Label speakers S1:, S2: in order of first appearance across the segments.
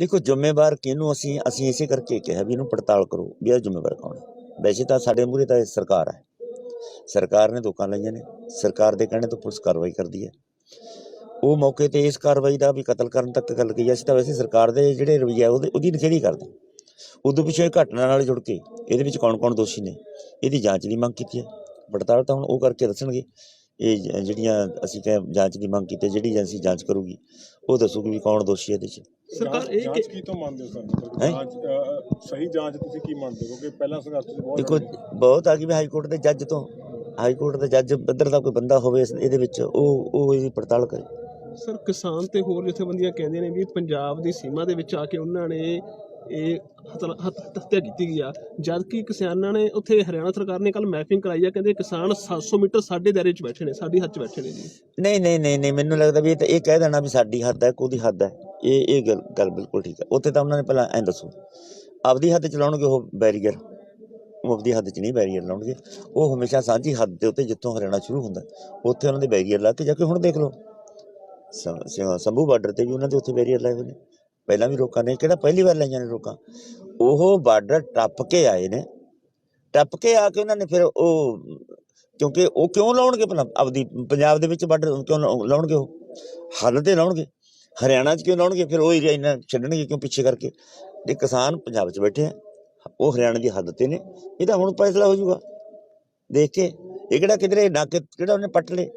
S1: ਦੇਖੋ ਜ਼ਿੰਮੇਵਾਰ ਕਿਹਨੂੰ ਅਸੀਂ ਅਸੀਂ ਇਸੇ ਕਰਕੇ ਕਿਹਾ ਵੀ ਇਹਨੂੰ ਪੜਤਾਲ ਕਰੋ ਵੀ ਇਹ ਜ਼ਿੰਮੇਵਾਰ ਕੌਣ ਹੈ। ਵੈਸੇ ਤਾਂ ਸਾਡੇ ਮੂਹਰੇ ਤਾਂ ਇਹ ਸਰਕਾਰ ਹੈ। ਸਰਕਾਰ ਨੇ ਦੁਕਾਨ ਲਈਆਂ ਨੇ। ਸਰਕਾਰ ਦੇ ਕਹਿਣੇ ਤੋਂ ਪੁਲਿਸ ਕਾਰਵਾਈ ਕਰਦੀ ਹੈ। ਉਹ ਮੌਕੇ ਤੇ ਇਸ ਕਾਰਵਾਈ ਦਾ ਵੀ ਕਤਲ ਕਰਨ ਤੱਕ ਗੱਲ ਕਹੀ ਅਸੀਂ ਤਾਂ ਵੈਸੇ ਸਰਕਾਰ ਦੇ ਜਿਹੜੇ ਰਵਈਆ, ਉਹਦੇ, ਉਹਦੀ ਨਖੇੜੀ ਕਰਦੇ ਉਦੋਂ ਪਿੱਛੇ ਇਹ ਘਟਨਾ ਨਾਲ ਜੁੜ ਕੇ ਇਹਦੇ ਵਿੱਚ ਕੌਣ-ਕੌਣ ਦੋਸ਼ੀ ਨੇ, ਇਹਦੀ ਜਾਂਚ ਦੀ ਮੰਗ ਕੀਤੀ ਹੈ। ਪੜਤਾਲ ਤਾਂ ਹੁਣ ਉਹ ਕਰਕੇ ਦੱਸਣਗੇ। ਇਹ ਜਿਹੜੀਆਂ ਅਸੀਂ ਕਹੇ ਜਾਂਚ ਦੀ ਮੰਗ ਕੀਤੀ ਜਿਹੜੀ ਏਜੰਸੀ ਜਾਂਚ ਕਰੂਗੀ ਉਹ ਦੱਸੂਗੀ ਵੀ ਕੌਣ ਦੋਸ਼ੀ ਹੈ ਇਹਦੇ 'ਚ।
S2: ਸਰਕਾਰ ਇਹ
S3: ਜਾਂਚ
S2: ਕਿ
S3: ਕੀ ਤੋਂ ਮੰਨਦੇ ਹੋ ਸਰ? ਮਤਲਬ
S1: ਹੈਂ?
S3: ਜਾਂਚ ਅ, ਸਹੀ ਜਾਂਚ ਤੁਸੀਂ ਕੀ ਮੰਨਦੇ ਹੋ? ਕਿਉਂਕਿ ਪਹਿਲਾਂ ਸੰਘਰਸ਼ ਚ ਬਹੁਤ
S1: ਦੇਖੋ ਬਹੁਤ ਆ ਗਈ ਵੀ ਹਾਈ ਕੋਰਟ ਦੇ ਜੱਜ ਤੋਂ। ਹਾਈ ਕੋਰਟ ਦੇ ਜੱਜ ਇੱਧਰ ਦਾ ਕੋਈ ਬੰਦਾ ਹੋਵੇ ਇਸ- ਇਹਦੇ ਵਿੱਚ ਉਹ ਉਹ ਇਹਦੀ ਪੜਤਾਲ ਕਰੇ।
S2: ਸਰ ਕਿਸਾਨ ਤੇ ਹੋਰ ਜਥੇਬੰਦੀਆਂ ਕਹਿੰਦੇ ਨੇ ਵੀ ਪੰਜਾਬ ਦੀ ਸੀਮਾ ਦੇ ਵਿੱਚ ਆ ਕੇ ਉਹਨਾਂ ਨੇ ਇਹ ਹਤਲ- ਹੱਤ- ਹੱਤਿਆ ਕੀਤੀ ਗਈ ਆ। ਜਦ ਕਿ ਕਿਸਾਨਾਂ ਨੇ ਉੱਥੇ ਹਰਿਆਣਾ ਸਰਕਾਰ ਨੇ ਕੱਲ ਮੈਪਿੰਗ ਕਰਾਈ ਆ, ਕਹਿੰਦੇ ਕਿਸਾਨ 700 ਮੀਟਰ ਸਾਡੇ ਦਾਇਰੇ 'ਚ ਬੈਠੇ ਨੇ, ਸਾਡੀ ਹੱਦ 'ਚ ਬੈਠੇ ਨੇ ਜੀ।
S1: ਨਹੀਂ ਨਹੀਂ ਨਹੀਂ ਨਹੀਂ, ਮੈਨੂੰ ਲੱਗਦਾ ਵੀ ਇਹ ਤਾਂ ਇਹ ਕਹਿ ਦੇਣਾ ਵੀ ਸਾਡੀ ਹੱਦ ਹੈ ਕੋਦੀ ਹੱਦ ਹੈ ਇਹ ਇਹ ਗੱਲ ਗੱਲ ਬਿਲਕੁਲ ਠੀਕ ਹੈ ਉੱਥੇ ਤਾਂ ਉਹਨਾਂ ਨੇ ਪਹਿਲਾਂ ਐਂ ਦੱਸੋ, ਆਪਦੀ ਹੱਦ ਚ ਲਾਉਣਗੇ ਉਹ ਬੈਰੀਅਰ? ਉਹ ਆਪਦੀ ਹੱਦ ਚ ਨਹੀਂ ਬੈਰੀਅਰ ਲਾਉਣਗੇ। ਉਹ ਹਮੇਸ਼ਾ ਸਾਂਝੀ ਹੱਦ ਦੇ ਉੱਤੇ ਜਿੱਥੋਂ ਹਰਿਆਣਾ ਸ਼ੁਰੂ ਹੁੰਦਾ, ਉੱਥੇ ਉਹਨਾਂ ਦੇ ਬੈਰੀਅਰ ਲਾ ਕੇ ਜਾ ਕੇ ਹੁਣ ਦੇਖ ਲਓ। ਸ- ਸ- ਸੰਭੂ ਬਾਰਡਰ ਤੇ ਵੀ ਉਹਨਾਂ ਦੇ ਉੱਥੇ ਬੈਰੀਅਰ ਲਾਏ ਹੋਏ ਨੇ। ਪਹਿਲਾਂ ਵੀ ਰੋਕਾਂ ਨੇ, ਕਿਹੜਾ ਪਹਿਲੀ ਵਾਰ ਲਾਈਆਂ ਨੇ ਰੋਕਾਂ? ਉਹ ਬਾਰਡਰ ਟੱਪ ਕੇ ਆਏ ਨੇ। ਟੱਪ ਕੇ ਆ ਕੇ ਉਹਨਾਂ ਨੇ ਫਿਰ ਉਹ, ਕਿਉਂਕਿ ਉਹ ਕਿਉਂ ਲਾਉਣਗੇ ਭਲਾ? ਆਪਦੀ ਪੰਜਾਬ ਦੇ ਵਿੱਚ ਬਾਰਡਰ ਕਿਉਂ ਲਾਉ- ਲਾਉਣਗੇ ਉਹ? ਹੱਲ ਤੇ ਲਾਉਣਗੇ। ਹਰਿਆਣਾ 'ਚ ਕਿਉਂ ਲਾਉਣਗੇ? ਫਿਰ ਉਹ ਏਰੀਆ ਇਹਨਾਂ ਛੱਡਣਗੇ ਕਿਉਂ ਪਿੱਛੇ ਕਰਕੇ? ਇਹ ਕਿਸਾਨ ਪੰਜਾਬ 'ਚ ਬੈਠੇ ਆ। ਉਹ ਹਰਿਆਣਾ ਦੀ ਹੱਦ ਤੇ ਨੇ। ਇਹਦਾ ਹੁਣ ਫੈਸਲਾ ਹੋ ਜਾਊਗਾ। ਦੇਖ ਕੇ, ਇਹ ਕਿਹੜਾ ਕਿਧਰੇ ਨਾਕੇ, ਕਿਹੜਾ ਉਹਨੇ ਪੱਟ ਲੇ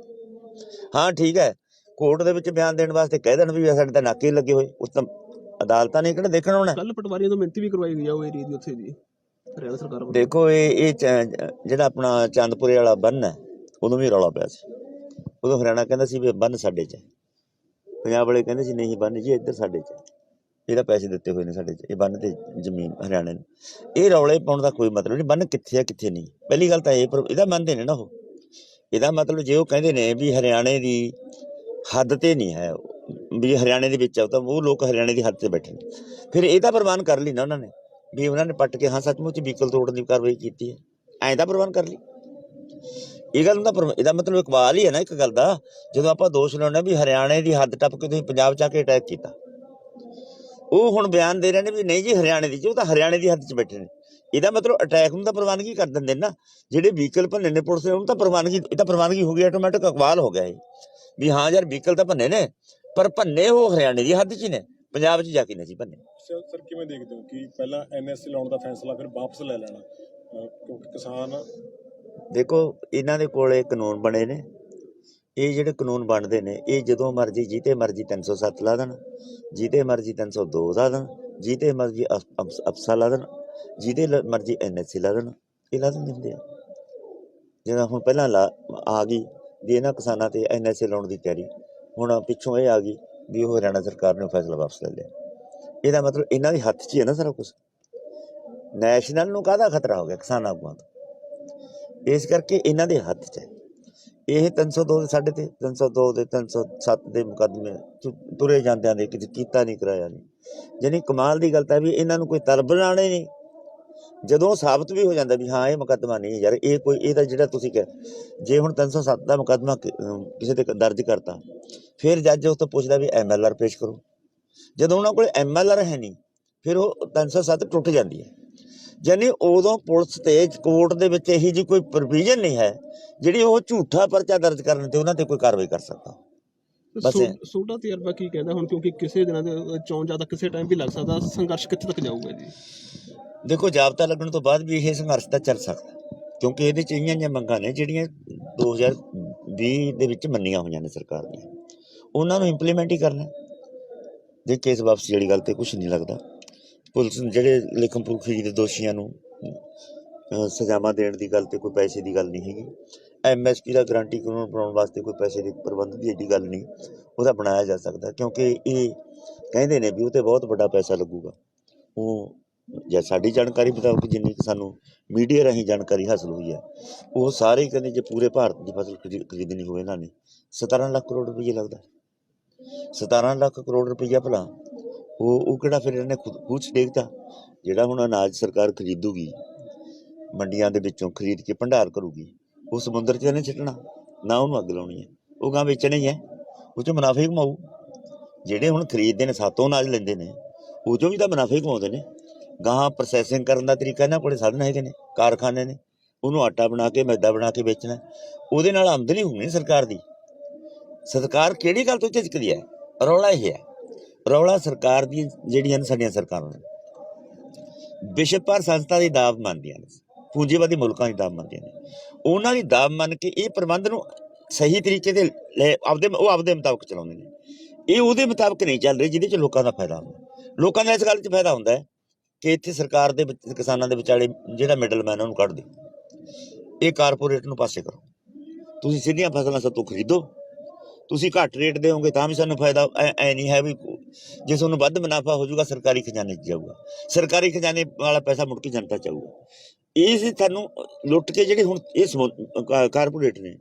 S1: ਹਾਂ, ਠੀਕ ਹੈ। ਕੋਰਟ ਦੇ ਵਿੱਚ ਬਿਆਨ ਦੇਣ ਵਾਸਤੇ ਕਹਿ ਦੇਣ ਵੀ ਸਾਡੇ ਤਾਂ ਨਾਕੇ ਲੱਗੇ ਹੋਏ। ਉਸ ਤਾਂ ਅਦਾਲਤਾਂ ਨੇ ਕਿਹੜਾ ਦੇਖਣ ਆਉਣਾ
S2: ਕੱਲ ਪਟਵਾਰੀਆਂ ਤੋਂ ਮਿਹਨਤੀ ਵੀ ਕਰਵਾਈ ਗਈ ਆ ਉਹ ਏਰੀਆ ਦੀ ਉੱਥੇ ਜੀ ਹਰਿਆਣਾ ਸਰਕਾਰ ਵੱਲੋਂ।
S1: ਦੇਖੋ ਇਹ ਇਹ ਚ- ਜਿਹੜਾ ਆਪਣਾ ਚੰਦਪੁਰੇ ਵਾਲਾ ਬੰਨ ਹੈ ਉਦੋਂ ਵੀ ਰੌਲਾ ਪਿਆ ਸੀ। ਉਦੋਂ ਹਰਿਆਣਾ ਕਹਿੰਦਾ ਸੀ ਵੀ ਇਹ ਬੰਨ ਸਾਡੇ 'ਚ ਹੈ। ਪੰਜਾਬ ਵਾਲੇ ਕਹਿੰਦੇ ਸੀ ਨਹੀਂ ਬੰਨ ਜੀ ਇੱਧਰ ਸਾਡੇ 'ਚ ਹੈ। ਇਹਦਾ ਪੈਸੇ ਦਿੱਤੇ ਹੋਏ ਨੇ ਸਾਡੇ 'ਚ ਇਹ ਬੰਨ ਤੇ ਜ਼ਮੀਨ ਹਰਿਆਣੇ ਨੂੰ। ਇਹ ਰੌਲੇ ਪਾਉਣ ਦਾ ਕੋਈ ਮਤਲਬ ਨਹੀਂ ਬੰਨ ਕਿੱਥੇ ਆ ਕਿੱਥੇ ਨਹੀਂ। ਪਹਿਲੀ ਗੱਲ ਤਾਂ ਇਹ ਪਰ ਇਹਦਾ ਮੰਨਦੇ ਨੇ ਨਾ ਉਹ। ਇਹਦਾ ਮਤਲਬ ਜੇ ਉਹ ਕਹਿੰਦੇ ਨੇ ਵੀ ਹਰਿਆਣੇ ਦੀ ਹੱਦ ਤੇ ਨਹੀਂ ਹੈ ਵੀ ਹਰਿਆਣੇ ਦੇ ਵਿੱਚ ਆ ਤਾਂ ਉਹ ਲੋਕ ਹਰਿਆਣੇ ਦੀ ਹੱਦ ਤੇ ਬੈਠੇ ਨੇ। ਫਿਰ ਇਹ ਤਾਂ ਪ੍ਰਵਾਨ ਕਰ ਲਈ ਨਾ ਉਹਨਾਂ ਨੇ, ਵੀ ਉਹਨਾਂ ਨੇ ਪੱਟ ਕੇ, ਹਾਂ ਸੱਚਮੁੱਚ ਵਹੀਕਲ ਤੋੜਨ ਦੀ ਕਾਰਵਾਈ ਕੀਤੀ ਹੈ। ਐਂ ਤਾਂ ਪ੍ਰਵਾਨ ਕਰ ਲਈ। ਇਹ ਗੱਲ ਦਾ ਇਹਦਾ ਮਤਲਬ ਇਕਬਾਲ ਹੀ ਹੈ ਨਾ ਇੱਕ ਗੱਲ ਦਾ, ਜਦੋਂ ਆਪਾਂ ਦੋਸ਼ ਲਾਉਂਦੇ ਵੀ ਹਰਿਆਣੇ ਦੀ ਹੱਦ ਟੱਪ ਕੇ ਤੁਸੀਂ ਪੰਜਾਬ ਚ ਆ ਕੇ ਅਟੈਕ ਕੀਤਾ। ਉਹ ਹੁਣ ਬਿਆਨ ਦੇ ਰਹੇ ਨੇ ਵੀ ਨਹੀਂ ਜੀ, ਹਰਿਆਣੇ ਦੀ ਉਹ ਤਾਂ ਹਰਿਆਣੇ ਦੀ ਹੱਦ 'ਚ ਬੈਠੇ ਨੇ। ਇਹਦਾ ਮਤਲਬ ਅਟੈਕ ਨੂੰ ਤਾਂ ਪ੍ਰਵਾਨਗੀ ਕਰ ਦਿੰਦੇ ਨੇ ਨਾ। ਜਿਹੜੇ ਵਹੀਕਲ ਭੰਨੇ ਨੇ ਪੁਲਿਸ ਨੇ ਉਹਨੂੰ ਤਾਂ ਪ੍ਰਵਾਨਗੀ, ਇਹ ਤਾਂ ਪ੍ਰਵਾਨਗੀ ਹੋ ਗਈ ਆਟੋਮੈਟਿਕ ਅਕਵਾਲ ਹੋ ਗਿਆ ਇਹ। ਵੀ ਹਾਂ ਯਾਰ, ਵਹੀਕਲ ਤਾਂ ਭੰਨੇ ਨੇ ਪਰ ਭੰਨੇ ਉਹ ਹਰਿਆਣੇ ਦੀ ਹੱਦ 'ਚ ਹੀ ਨੇ ਪੰਜਾਬ 'ਚ ਜਾ ਕੇ ਨਹੀਂ ਸੀ ਭੰਨੇ।
S3: ਸਰ ਸਰ ਕਿਵੇਂ ਦੇਖਦੇ ਹੋ ਕਿ ਪਹਿਲਾਂ ਐਨਐਸਸੀ ਲਾਉਣ ਦਾ ਫੈਸਲਾ ਫਿਰ ਵਾਪਸ ਲੈ ਲੈਣਾ? ਕਿਉਂਕਿ ਕਿਸਾਨ
S1: ਦੇਖੋ ਇਹਨਾਂ ਦੇ ਕੋਲੇ ਕਾਨੂੰਨ ਬਣੇ ਨੇ। ਇਹ ਜਿਹੜੇ ਕਾਨੂੰਨ ਬਣਦੇ ਨੇ ਇਹ ਜਦੋਂ ਮਰਜ਼ੀ ਜੀਤੇ ਮਰਜ਼ੀ 307 ਲਾ ਦੇਣ ਜੀਤੇ ਮਰਜ਼ੀ 302 ਲਾ ਦੇਣ ਜੀਤੇ ਮਰਜ਼ੀ ਅਫ- ਅਫ- ਅਫਸਾ ਲਾ ਦੇਣ ਲ- ਮਰਜ਼ੀ ਐਨਐਸਸੀ ਲਾ ਦੇਣ ਇਹ ਲਾ ਦਿੰਦੇ ਆ। ਜਿਹੜਾ ਹੁਣ ਪਹਿਲਾਂ ਆ ਗਈ ਵੀ ਇਹਨਾਂ ਕਿਸਾਨਾਂ ਤੇ ਐਨਐਸਏ ਲਾਉਣ ਦੀ ਤਿਆਰੀ। ਹੁਣ ਪਿੱਛੋਂ ਇਹ ਆ ਗਈ ਵੀ ਉਹ ਹਰਿਆਣਾ ਸਰਕਾਰ ਨੇ ਫੈਸਲਾ ਵਾਪਸ ਲੈ ਲਿਆ। ਇਹਦਾ ਮਤਲਬ ਇਹਨਾਂ ਦੇ ਹੱਥ 'ਚ ਹੀ ਹੈ ਨਾ ਸਾਰਾ ਕੁਝ ਨੈਸ਼ਨਲ ਨੂੰ ਕਾਹਦਾ ਖਤਰਾ ਹੋ ਗਿਆ ਕਿਸਾਨ ਆਗੂਆਂ ਤੋਂ? ਇਸ ਕਰਕੇ ਇਹਨਾਂ ਦੇ ਹੱਥ 'ਚ ਹੈ। ਇਹ 302 ਦੇ ਸਾਡੇ ਤੇ 302 ਦੇ 307 ਦੇ ਮੁਕੱਦਮੇ ਤੁਰੇ ਜਾਂਦਿਆਂ ਦੇ ਕਿਤੇ ਕੀਤਾ ਨਹੀਂ ਕਰਾਇਆ ਨਹੀਂ। ਜਾਣੀ ਕਮਾਲ ਦੀ ਗੱਲ ਤਾਂ ਵੀ ਇਹਨਾਂ ਨੂੰ ਕੋਈ ਤਲਬ ਬਣਾਣੇ ਨਹੀਂ। ਜਦੋਂ ਸਾਬਤ ਵੀ ਹੋ ਜਾਂਦਾ ਵੀ ਹਾਂ ਇਹ ਮੁਕੱਦਮਾ ਨਹੀਂ ਯਾਰ ਇਹ ਕੋਈ ਇਹਦਾ ਜਿਹੜਾ ਤੁਸੀਂ ਕਹੇ ਜੇ ਹੁਣ 307 ਦਾ ਮੁਕੱਦਮਾ ਕਿਸੇ ਤੇ ਦਰਜ ਕਰਤਾ ਫਿਰ ਜੱਜ ਉਸ ਤੋਂ ਪੁੱਛਦਾ ਵੀ ਐਮਐਲਆਰ ਪੇਸ਼ ਕਰੋ। ਜਦੋਂ ਉਹਨਾਂ ਕੋਲ ਐਮਐਲਆਰ ਹੈ ਨਹੀਂ ਫਿਰ ਉਹ 307 ਟੁੱਟ ਜਾਂਦੀ ਹੈ। ਯਾਨੀ ਉਦੋਂ ਪੁਲਿਸ ਤੇ ਕੋਰਟ ਦੇ ਵਿੱਚ ਇਹੀ ਜੀ ਕੋਈ ਪ੍ਰੋਵੀਜ਼ਨ ਨਹੀਂ ਹੈ ਜਿਹੜੀ ਉਹ ਝੂਠਾ ਪਰਚਾ ਦਰਜ ਕਰਨ ਤੇ ਉਹਨਾਂ ਤੇ ਕੋਈ ਕਾਰਵਾਈ ਕਰ ਸਕਦਾ। ਬਸ ਇਹ।
S2: ਸੋ- ਤੁਹਾਡਾ ਤਜਰਬਾ ਕੀ ਕਹਿੰਦਾ ਹੁਣ? ਕਿਉਂਕਿ ਕਿਸੇ ਦਿਨਾਂ ਦੇ ਚੋਣ ਜਾਂ ਕਿਸੇ ਟਾਈਮ ਵੀ ਲੱਗ ਸਕਦਾ ਸੰਘਰਸ਼ ਕਿੱਥੇ ਤੱਕ ਜਾਊਗਾ ਜੀ?
S1: ਦੇਖੋ, ਜਾਬਤਾ ਲੱਗਣ ਤੋਂ ਬਾਅਦ ਵੀ ਇਹ ਸੰਘਰਸ਼ ਤਾਂ ਚੱਲ ਸਕਦਾ ਕਿਉਂਕਿ ਇਹਦੇ ਚ ਇਹੀਆਂ ਜਿਹੀਆਂ ਮੰਗਾਂ ਨੇ ਜਿਹੜੀਆਂ 2020 ਦੇ ਵਿੱਚ ਮੰਨੀਆਂ ਹੋਈਆਂ ਨੇ ਸਰਕਾਰ ਦੀਆਂ। ਉਹਨਾਂ ਨੂੰ ਇੰਪਲੀਮੈਂਟ ਹੀ ਕਰਨਾ ਜੇ ਕੇਸ ਵਾਪਸੀ ਵਾਲੀ ਗੱਲ ਤੇ ਕੁਝ ਨਹੀਂ ਲੱਗਦਾ। ਪੁਲਿਸ ਜਿਹੜੇ ਲਿਖਮਪੁਰਖੀ ਦੇ ਦੋਸ਼ੀਆਂ ਨੂੰ ਸਜ਼ਾਵਾਂ ਦੇਣ ਦੀ ਗੱਲ ਤੇ ਕੋਈ ਪੈਸੇ ਦੀ ਗੱਲ ਨਹੀਂ ਹੈਗੀ। ਐਮਐਸਪੀ ਦਾ ਗਾਰੰਟੀ ਕਾਨੂੰਨ ਬਣਾਉਣ ਵਾਸਤੇ ਕੋਈ ਪੈਸੇ ਦੇ ਪ੍ਰਬੰਧ ਦੀ ਏਡੀ ਗੱਲ ਨਹੀਂ ਉਹਦਾ ਬਣਾਇਆ ਜਾ ਸਕਦਾ ਕਿਉਂਕਿ ਇਹ ਕਹਿੰਦੇ ਨੇ ਵੀ ਉਹ ਤੇ ਬਹੁਤ ਵੱਡਾ ਪੈਸਾ ਲੱਗੂਗਾ। ਉਹ ਜਾਂ ਸਾਡੀ ਜਾਣਕਾਰੀ ਮੁਤਾਬਕ ਜਿੰਨੀ ਕੁ ਸਾਨੂੰ ਮੀਡੀਆ ਰਾਹੀਂ ਜਾਣਕਾਰੀ ਹਾਸਲ ਹੋਈ ਹੈ, ਉਹ ਸਾਰੇ ਕਹਿੰਦੇ ਜੇ ਪੂਰੇ ਭਾਰਤ ਦੀ ਫਸਲ ਖਰੀ- ਖਰੀਦਣੀ ਹੋਵੇ ਇਹਨਾਂ ਨੇ 17 ਲੱਖ ਕਰੋੜ ਰੁਪਏ ਲੱਗਦਾ। 17 ਲੱਖ ਕਰੋੜ ਰੁਪਈਆ ਭਲਾ, ਉਹ ਉਹ ਕਿਹੜਾ ਫਿਰ ਇਹਨੇ ਖੁਦ ਖੂਹ ਦੇਖਦਾ ਜਿਹੜਾ ਹੁਣ ਅਨਾਜ ਸਰਕਾਰ ਖਰੀਦੂਗੀ, ਮੰਡੀਆਂ ਦੇ ਵਿੱਚੋਂ ਖਰੀਦ ਕੇ ਭੰਡਾਰ ਕਰੂਗੀ, ਉਹ ਸਮੁੰਦਰ 'ਚ ਨਹੀਂ ਛੱਡਣਾ ਨਾ ਉਹਨੂੰ ਅੱਗ ਲਾਉਣੀ ਹੈ, ਉਹ ਗਾਂ ਵੇਚਣੇ ਹੀ ਹੈ, ਉਹ 'ਚ ਮੁਨਾਫੇ ਕਮਾਊ। ਜਿਹੜੇ ਹੁਣ ਖਰੀਦਦੇ ਨੇ, ਸਾਤੋਂ ਅਨਾਜ ਲੈਂਦੇ ਨੇ, ਉਹ ਚੋਂ ਵੀ ਤਾਂ ਮੁਨਾਫ਼ੇ ਕਮਾਉਂਦੇ ਨੇ। ਗਾਹਾਂ ਪ੍ਰੋਸੈਸਿੰਗ ਕਰਨ ਦਾ ਤਰੀਕਾ ਇਹਨਾਂ ਕੋਲੇ ਸਾਧਨ ਹੈਗੇ ਨੇ, ਕਾਰਖਾਨੇ ਨੇ। ਉਹਨੂੰ ਆਟਾ ਬਣਾ ਕੇ, ਮੈਦਾ ਬਣਾ ਕੇ ਵੇਚਣਾ। ਉਹਦੇ ਨਾਲ ਆਮਦਨੀ ਹੋਣੀ ਸਰਕਾਰ ਦੀ। ਸਰਕਾਰ ਕਿਹੜੀ ਗੱਲ ਤੋਂ ਝਿਜਕਦੀ ਹੈ? ਰੌਲਾ ਇਹ ਹੈ। ਰੌਲਾ ਸਰਕਾਰ ਦੀ ਜਿਹੜੀਆਂ ਨੇ ਸਾਡੀਆਂ ਸਰਕਾਰਾਂ ਨੇ। ਵਿਸ਼ਵ ਭਰ ਸੰਸਥਾ ਦੀ ਦਾਅਵ ਮੰਨਦੀਆਂ ਨੇ। ਪੂੰਜੀਵਾਦੀ ਮੁਲਕਾਂ ਦੀ ਦਾਅਵ ਮੰਨਦੀਆਂ ਨੇ। ਉਹਨਾਂ ਦੀ ਦਾਅਵ ਮੰਨ ਕੇ ਇਹ ਪ੍ਰਬੰਧ ਨੂੰ ਸਹੀ ਤਰੀਕੇ ਦੇ ਆਪਦੇ ਉਹ ਆਪਦੇ ਮੁਤਾਬਕ ਚਲਾਉਂਦੇ ਨੇ। ਇਹ ਉਹਦੇ ਮੁਤਾਬਕ ਨਹੀਂ ਚੱਲ ਰਹੀ ਜਿਹਦੇ ਚ ਲੋਕਾਂ ਦਾ ਫਾਇਦਾ ਹੁੰਦਾ। ਲੋਕਾਂ ਦਾ ਇਸ ਗੱਲ 'ਚ ਫਾਇਦਾ ਹੁੰਦਾ ਹੈ ਕਿ ਇੱਥੇ ਸਰਕਾਰ ਦੇ ਵਿੱਚ, ਕਿਸਾਨਾਂ ਦੇ ਵਿਚਾਲੇ ਜਿਹੜਾ ਮਿਡਲਮੈਨ ਉਹਨੂੰ ਕੱਢ ਦਿਓ। ਇਹ ਕਾਰਪੋਰੇਟ ਨੂੰ ਪਾਸੇ ਕਰੋ। ਤੁਸੀਂ ਸਿੱਧੀਆਂ ਫਸਲਾਂ ਸਾਤੋਂ ਖਰੀਦੋ। ਤੁਸੀਂ ਘੱਟ ਰੇਟ ਦੇਵੋਗੇ ਤਾਂ ਵੀ ਸਾਨੂੰ ਫਾਇਦਾ ਐ ਐ ਨਹੀਂ ਹੈ ਵੀ ਜੇ ਤੁਹਾਨੂੰ ਵੱਧ ਮੁਨਾਫਾ ਹੋ ਜਾਊਗਾ, ਸਰਕਾਰੀ ਖਜ਼ਾਨੇ 'ਚ ਜਾਊਗਾ। ਸਰਕਾਰੀ ਖਜ਼ਾਨੇ ਵਾਲਾ ਪੈਸਾ ਮੁੜ ਕੇ ਜਨਤਾ 'ਚ ਆਊਗਾ। ਇਹ ਸੀ ਤੁਹਾਨੂੰ ਲੁੱਟ ਕੇ ਜਿਹੜੇ ਹੁਣ ਇਹ ਸਮੁ- ਕਾ- ਕਾਰਪੋਰੇਟ ਨੇ,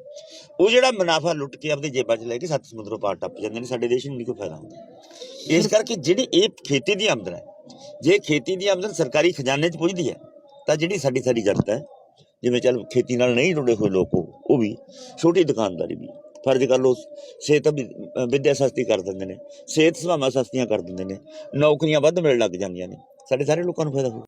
S1: ਉਹ ਜਿਹੜਾ ਮੁਨਾਫਾ ਲੁੱਟ ਕੇ ਆਪਦੇ ਜੇਬਾਂ 'ਚ ਲੈ ਕੇ ਸੱਤ ਸਮੁੰਦਰੋਂ ਪਾਰ ਟੱਪ ਜਾਂਦੇ ਨੇ, ਸਾਡੇ ਦੇਸ਼ ਨੂੰ ਨਹੀਂ ਕੋਈ ਫਾਇਦਾ ਹੁੰਦਾ। ਇਸ ਕਰਕੇ ਜਿਹੜੀ ਇਹ ਖੇਤੀ ਦੀ ਆਮਦਨ ਹੈ ਜੇ ਖੇਤੀ ਦੀ ਆਮਦਨ ਸਰਕਾਰੀ ਖਜ਼ਾਨੇ 'ਚ ਪੁੱਜਦੀ ਹੈ, ਤਾਂ ਜਿਹੜੀ ਸਾਡੀ ਸਾਰੀ ਜਨਤਾ ਹੈ, ਜਿਵੇਂ ਚੱਲ ਖੇਤੀ ਨਾਲ ਨਹੀਂ ਜੁੜੇ ਹੋਏ ਲੋਕ, ਉਹ ਵੀ ਛੋਟੀ ਦੁਕਾਨਦਾਰੀ ਵੀ। ਫਰਜ਼ ਕਰ ਲਓ ਸਿਹਤ ਵੀ- ਵਿੱਦਿਆ ਸਸਤੀ ਕਰ ਦਿੰਦੇ ਨੇ, ਸਿਹਤ ਸੇਵਾਵਾਂ ਸਸਤੀਆਂ ਕਰ ਦਿੰਦੇ ਨੇ, ਨੌਕਰੀਆਂ ਵੱਧ ਮਿਲਣ ਲੱਗ ਜਾਂਦੀਆਂ ਨੇ, ਸਾਡੇ ਸਾਰੇ ਲੋਕਾਂ ਨੂੰ ਫਾਇਦਾ ਹੋ